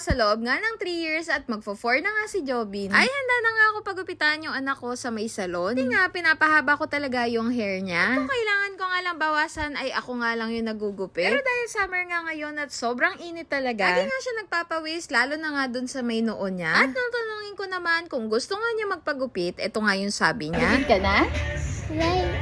sa loob nga ng 3 years at magfo-4 na nga si Jobin, ay handa na nga ako pagupitan yung anak ko sa may salon. Hindi nga, pinapahaba ko talaga yung hair niya. At kung kailangan ko nga lang bawasan, ay ako nga lang yung nagugupit. Pero dahil summer nga ngayon at sobrang init talaga, lagi nga siya nagpapawis, lalo na nga dun sa may noo niya. At nung tanungin ko naman kung gusto nga niya magpagupit, eto nga yung sabi niya. ka na?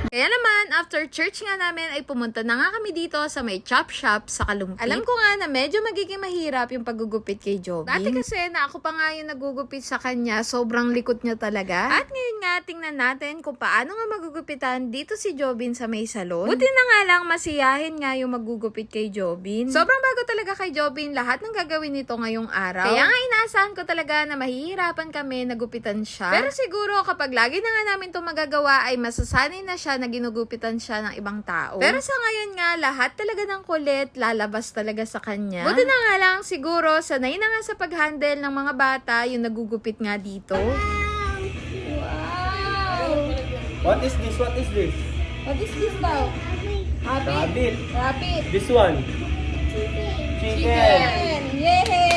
Kaya naman, after church nga namin ay pumunta na nga kami dito sa may chop shop sa Kalumpit. Alam ko nga na medyo magiging mahirap yung paggugupit kay Joby. Dati kasi na ako pa nga yung nagugupit sa kanya, sobrang likot niya talaga. At ngayon nga, tingnan natin kung paano nga magugupitan dito si Jobin sa may salon. Buti na nga lang masiyahin nga yung magugupit kay Jobin. Sobrang bago talaga kay Jobin lahat ng gagawin nito ngayong araw. Kaya nga inaasahan ko talaga na mahihirapan kami nagupitan siya. Pero siguro kapag lagi na nga namin itong magagawa ay masasanay na siya na ginugupitan siya ng ibang tao. Pero sa ngayon nga, lahat talaga ng kulit lalabas talaga sa kanya. Buti na nga lang, siguro, sanay na nga sa pag-handle ng mga bata yung nagugupit nga dito. What is this? What is this? What is this daw? Rabbit. Rabbit. This one. Chicken. Yay!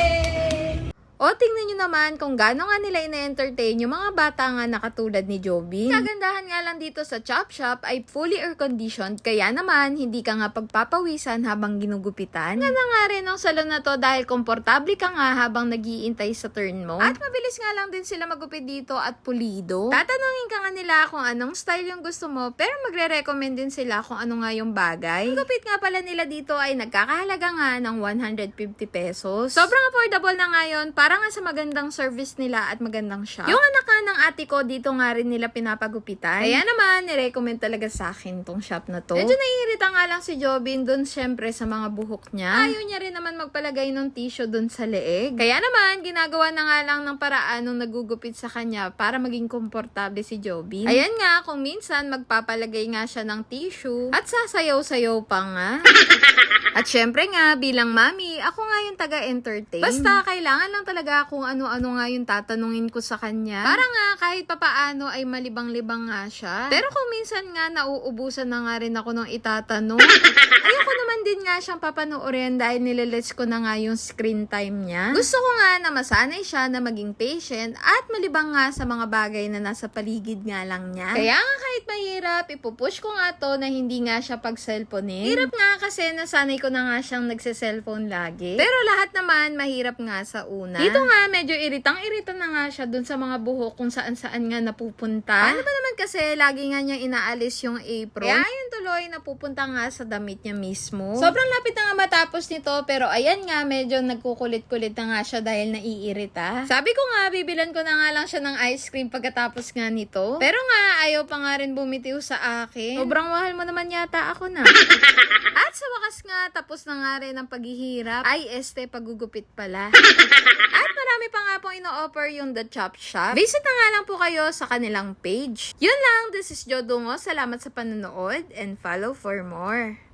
Tingnan nyo naman kung gaano nga nila ina-entertain yung mga bata nga na katulad ni Joby. Kagandahan nga lang dito sa Chop Shop ay fully air-conditioned, kaya naman hindi ka nga pagpapawisan habang ginugupitan. Nga na nga rin ang salon na to dahil komportable ka nga habang nagiintay sa turn mo. At mabilis nga lang din sila magupit dito at pulido. Tatanungin ka nga nila kung anong style yung gusto mo, pero magre-recommend din sila kung ano nga yung bagay. Ang gupit nga pala nila dito ay nagkakahalaga nga ng 150 pesos. Sobrang affordable na ngayon para nga sa magandang service nila at magandang shop. Yung anak nga ng ate ko, dito nga rin nila pinapagupitan. Kaya naman, nirecommend talaga sa akin tong shop na to. Medyo naiirita nga lang si Jobin dun syempre sa mga buhok niya. Ayaw niya rin naman magpalagay ng tissue dun sa leeg. Kaya naman, ginagawa na nga lang ng paraan nung nagugupit sa kanya para maging komportable si Jobin. Ayan nga, kung minsan magpapalagay nga siya ng tissue at sasayaw-sayaw pa nga. At syempre nga, bilang mami, ako nga yung taga-entertain. Basta, kailangan lang talaga kung ano-ano nga yung tatanungin ko sa kanya. Para nga, kahit papaano ay malibang-libang nga siya. Pero kung minsan nga, nauubusan na nga rin ako ng itatanong. Ayoko din nga siyang papanoorin dahil nililets ko na nga yung screen time niya. Gusto ko nga na masanay siya na maging patient at malibang nga sa mga bagay na nasa paligid nga lang niya. Kaya nga kahit mahirap, ipupush ko nga to na hindi nga siya pag-cellphonein. Hirap nga kasi nasanay ko na nga siyang nagse-cellphone lagi. Pero lahat naman mahirap nga sa una. Dito nga, medyo iritang-irita na nga siya dun sa mga buhok kung saan-saan nga napupunta. Ano ba naman kasi, lagi nga niyang inaalis yung apron. Kaya ayun tuloy, napupunta nga sa damit niya mismo. Sobrang lapit na nga matapos nito, pero ayan nga, medyo nagkukulit-kulit na nga siya dahil naiirita. Sabi ko nga, bibilan ko na nga lang siya ng ice cream pagkatapos nga nito. Pero nga, ayaw pa nga rin bumitiw sa akin. Sobrang mahal mo naman yata ako na. At sa wakas nga, tapos na nga rin ang paghihirap. Ay, este, pagugupit pala. At marami pa nga pong ino-offer yung The Chop Shop. Visit na nga lang po kayo sa kanilang page. Yun lang, this is Jodungo. Salamat sa panonood and follow for more.